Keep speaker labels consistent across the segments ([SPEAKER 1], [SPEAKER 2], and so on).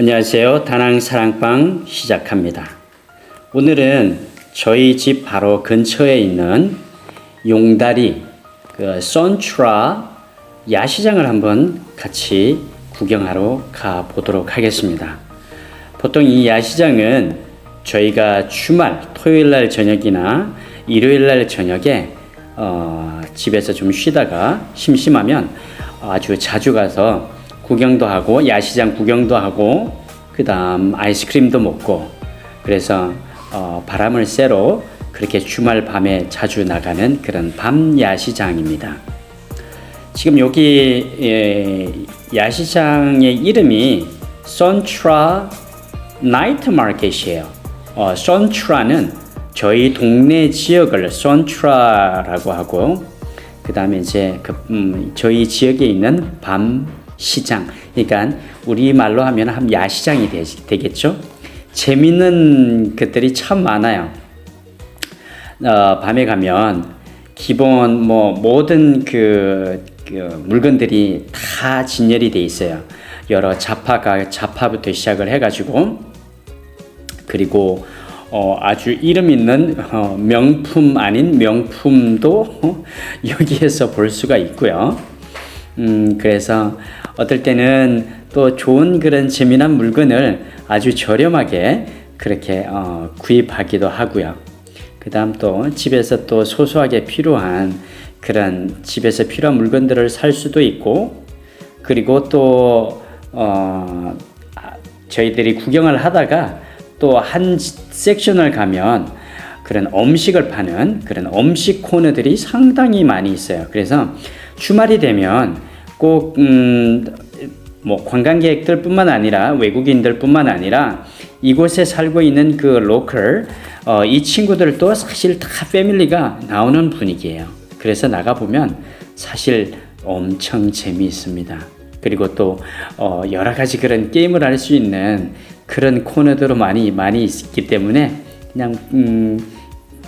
[SPEAKER 1] 안녕하세요. 다낭 사랑방 시작합니다. 오늘은 저희 집 바로 근처에 있는 용다리 그 선트라 야시장을 한번 같이 구경하러 가 보도록 하겠습니다. 보통 이 야시장은 저희가 주말 토요일 날 저녁이나 일요일 날 저녁에 어, 집에서 좀 쉬다가 심심하면 아주 자주 가서 구경도 하고 야시장 구경도 하고 그 다음 아이스크림도 먹고 그래서 어, 바람을 쐬러 그렇게 주말 밤에 자주 나가는 그런 밤 야시장입니다. 지금 여기 예, 야시장의 이름이 선트라 나이트 마켓이에요. 어, 선트라는 저희 동네 지역을 선트라라고 하고 그 다음에 이제 그, 음, 저희 지역에 있는 밤 시장. 그러니까 우리 말로 하면 한 야시장이 되, 되겠죠. 재밌는 것들이 참 많아요. 어, 밤에 가면 기본 뭐 모든 그, 그 물건들이 다 진열이 돼 있어요. 여러 자파가 자파부터 시작을 해가지고 그리고 어, 아주 이름 있는 어, 명품 아닌 명품도 여기에서 볼 수가 있고요. 음, 그래서 어떨 때는 또 좋은 그런 재미난 물건을 아주 저렴하게 그렇게 어, 구입하기도 하고요. 그 다음 또 집에서 또 소소하게 필요한 그런 집에서 필요한 물건들을 살 수도 있고 그리고 또 어, 아, 저희들이 구경을 하다가 또 한 섹션을 가면 그런 음식을 파는 그런 음식 코너들이 상당히 많이 있어요. 그래서 주말이 되면 꼭, 음, 뭐 관광객들 뿐만 아니라 외국인들 뿐만 아니라 이곳에 살고 있는 그 로컬 어, 이 친구들도 사실 다 패밀리가 나오는 분위기예요. 그래서 나가 보면 사실 엄청 재미있습니다. 그리고 또 어, 여러 가지 그런 게임을 할 수 있는 그런 코너들도 많이 많이 있기 때문에 그냥 음,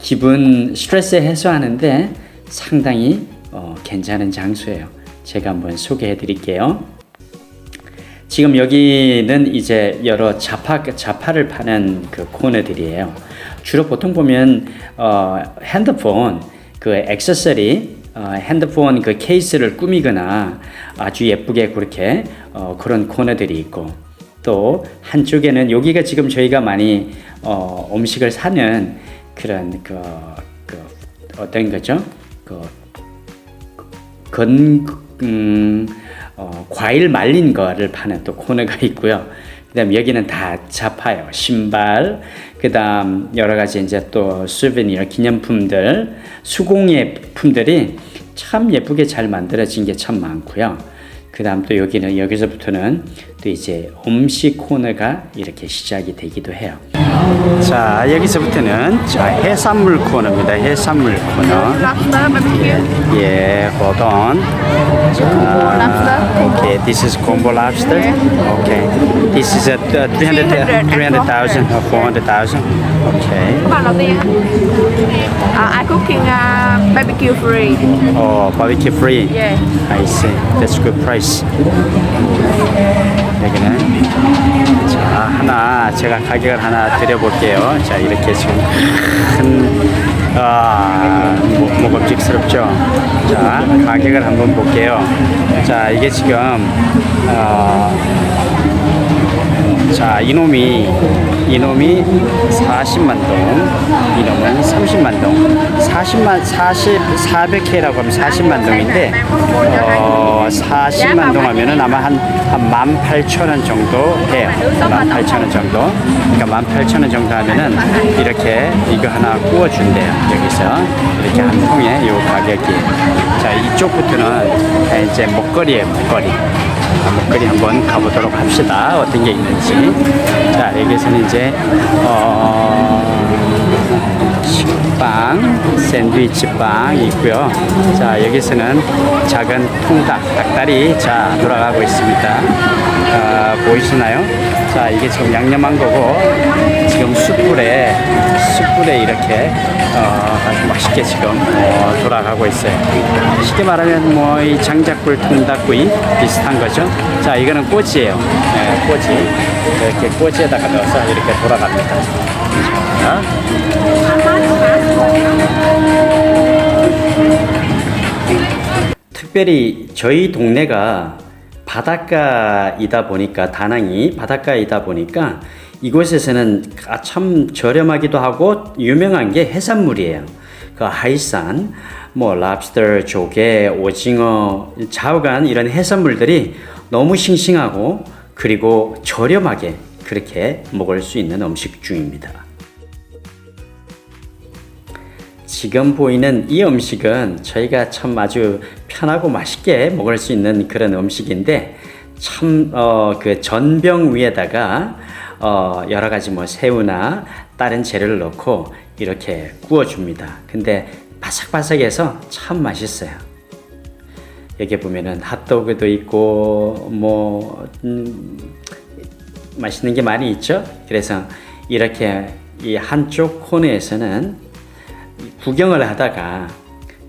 [SPEAKER 1] 기분 스트레스 해소하는데 상당히 어, 괜찮은 장소예요. 제가 한번 소개해 드릴게요. 지금 여기는 이제 여러 자파 자파를 파는 그 코너들이에요. 주로 보통 보면 어, 핸드폰 그 액세서리 어, 핸드폰 그 케이스를 꾸미거나 아주 예쁘게 그렇게 어, 그런 코너들이 있고 또 한쪽에는 여기가 지금 저희가 많이 어, 음식을 사는 그런 그, 그 어떤 거죠? 그 건, 음, 어, 과일 말린 거를 파는 또 코너가 있고요. 그다음 여기는 다 자파요. 신발, 그다음 여러 가지 이제 또 수베니어 기념품들, 수공예품들이 참 예쁘게 잘 만들어진 게 참 많고요. 그다음 또 여기는 여기서부터는 또 이제 음식 코너가 이렇게 시작이 되기도 해요. 자 여기서부터는 자 해산물 코너입니다. 해산물 코너. 예, hold on.
[SPEAKER 2] Lobster.
[SPEAKER 1] Okay, this is combo lobster. Okay, this is a uh, 300, 300,000 or 400,000. Okay.
[SPEAKER 2] Các bạn đầu tiên uh, I cooking uh, barbecue free.
[SPEAKER 1] Oh, barbecue free.
[SPEAKER 2] Yeah.
[SPEAKER 1] I see. That's good price. 여기는 자 하나 제가 가격을 하나 드려볼게요. 자 이렇게 지금 큰 아, 뭐, 먹음직스럽죠. 자 가격을 한번 볼게요. 자 이게 지금 어, 자 이놈이 이놈이 40만 동, 이놈은 30만 동, 40만 40 400K라고 하면 40만 동인데 어 40만 동 하면은 아마 한한 18,000원 정도 해요. 18,000원 정도. 그러니까 18,000원 정도 하면은 이렇게 이거 하나 구워 준대요. 여기서 이렇게 한 통에 요 가격이. 자 이쪽부터는 이제 먹거리에 먹거리. 자, 먹거리 한번 가보도록 합시다. 어떤 게 있는지. 자, 여기서는 이제, 어, 식빵, 샌드위치 빵 있고요. 자, 여기서는 작은 통닭, 닭다리, 자, 돌아가고 있습니다. 아, 보이시나요? 자, 이게 지금 양념한 거고 지금 숯불에 숯불에 이렇게 어, 아주 맛있게 지금 어, 돌아가고 있어요. 쉽게 말하면 뭐 이 장작불 통닭구이 비슷한 거죠. 자, 이거는 꼬지예요. 네, 꼬지. 이렇게 꼬지에다가 넣어서 이렇게 돌아갑니다. 자. 특별히 저희 동네가 바닷가이다 보니까 다낭이 바닷가이다 보니까 이곳에서는 아, 참 저렴하기도 하고 유명한 게 해산물이에요. 그 하이산, 뭐 랍스터, 조개, 오징어, 자우간 이런 해산물들이 너무 싱싱하고 그리고 저렴하게 그렇게 먹을 수 있는 음식 중입니다. 지금 보이는 이 음식은 저희가 참 아주 편하고 맛있게 먹을 수 있는 그런 음식인데 참어그 전병 위에다가 어 여러 가지 뭐 새우나 다른 재료를 넣고 이렇게 구워 줍니다. 근데 바삭바삭해서 참 맛있어요. 여기 보면은 핫도그도 있고 뭐 음, 맛있는 게 많이 있죠. 그래서 이렇게 이 한쪽 코너에서는 구경을 하다가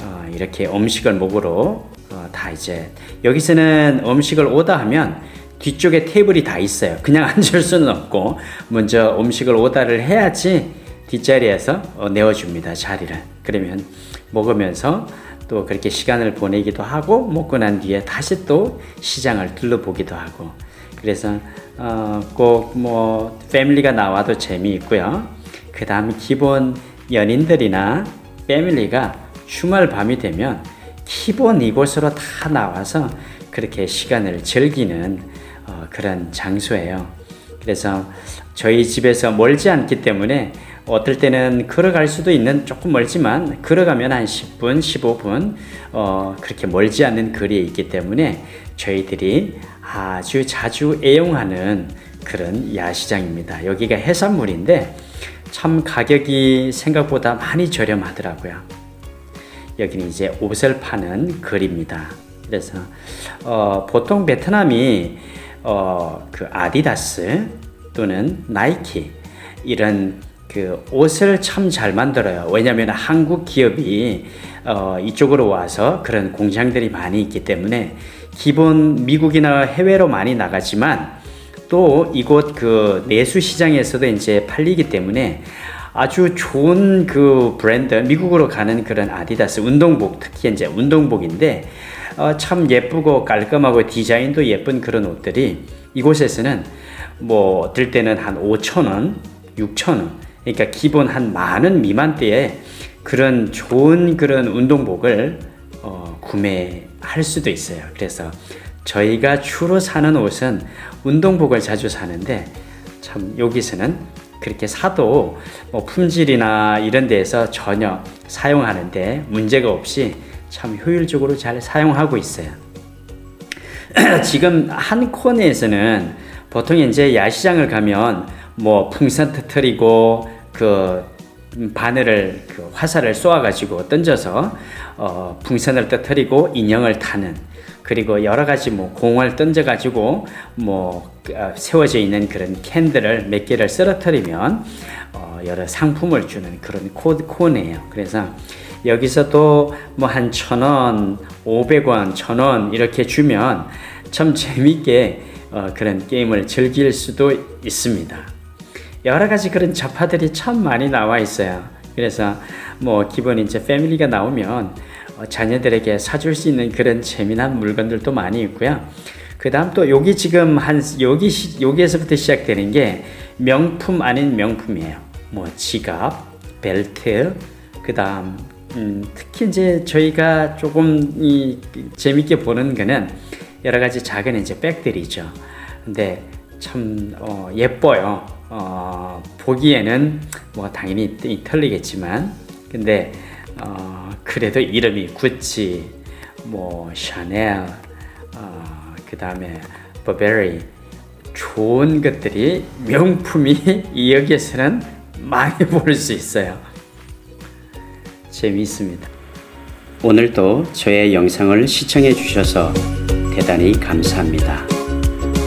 [SPEAKER 1] 어, 이렇게 음식을 먹으러 어, 다 이제 여기서는 음식을 오다 하면 뒤쪽에 테이블이 다 있어요. 그냥 앉을 수는 없고 먼저 음식을 오다를 해야지 뒷자리에서 어, 내어줍니다 자리를. 그러면 먹으면서 또 그렇게 시간을 보내기도 하고 먹고 난 뒤에 다시 또 시장을 둘러보기도 하고 그래서 어, 꼭뭐 패밀리가 나와도 재미있고요. 그 다음 기본 연인들이나 패밀리가 주말 밤이 되면 기본 이곳으로 다 나와서 그렇게 시간을 즐기는 어, 그런 장소예요. 그래서 저희 집에서 멀지 않기 때문에 어떨 때는 걸어갈 수도 있는 조금 멀지만 걸어가면 한 10분, 15분 어, 그렇게 멀지 않는 거리에 있기 때문에 저희들이 아주 자주 애용하는 그런 야시장입니다. 여기가 해산물인데 참 가격이 생각보다 많이 저렴하더라고요. 여기는 이제 옷을 파는 거리입니다. 그래서 어, 보통 베트남이 어, 그 아디다스 또는 나이키 이런 그 옷을 참 잘 만들어요. 왜냐하면 한국 기업이 어, 이쪽으로 와서 그런 공장들이 많이 있기 때문에 기본 미국이나 해외로 많이 나가지만 또 이곳 그 내수 시장에서도 이제 팔리기 때문에 아주 좋은 그 브랜드 미국으로 가는 그런 아디다스 운동복 특히 이제 운동복인데 어, 참 예쁘고 깔끔하고 디자인도 예쁜 그런 옷들이 이곳에서는 뭐 어떨 때는 한 5천 원, 6천 원 그러니까 기본 한 만원 미만대에 그런 좋은 그런 운동복을 어, 구매할 수도 있어요. 그래서 저희가 주로 사는 옷은 운동복을 자주 사는데 참 여기서는 그렇게 사도 뭐 품질이나 이런 데에서 전혀 사용하는데 문제가 없이 참 효율적으로 잘 사용하고 있어요. 지금 한 코너에서는 보통 이제 야시장을 가면 뭐 풍선 터트리고 그 바늘을 그 화살을 쏘아가지고 던져서 어 풍선을 터트리고 인형을 타는 그리고 여러 가지 뭐 공을 던져가지고 뭐 어, 세워져 있는 그런 캔들을 몇 개를 쓰러뜨리면 어 여러 상품을 주는 그런 코드 코네요. 그래서 여기서도 뭐 한 천 원, 오백 원, 천 원 이렇게 주면 참 재밌게 어 그런 게임을 즐길 수도 있습니다. 여러 가지 그런 잡화들이 참 많이 나와 있어요. 그래서 뭐 기본 이제 패밀리가 나오면 어, 자녀들에게 사줄 수 있는 그런 재미난 물건들도 많이 있고요. 그 다음 또 여기 지금 한 여기 시, 여기에서부터 시작되는 게 명품 아닌 명품이에요. 뭐 지갑, 벨트, 그 다음 음, 특히 이제 저희가 조금 이 재밌게 보는 거는 여러 가지 작은 이제 백들이죠. 근데 참 어, 예뻐요. 어, 보기에는 뭐 당연히 이 틀리겠지만, 근데 어, 그래도 이름이 구찌, 뭐 샤넬, 어, 그 다음에 버베리 좋은 것들이 명품이 이 여기에서는 많이 볼 수 있어요. 재미있습니다. 오늘도 저의 영상을 시청해 주셔서 대단히 감사합니다.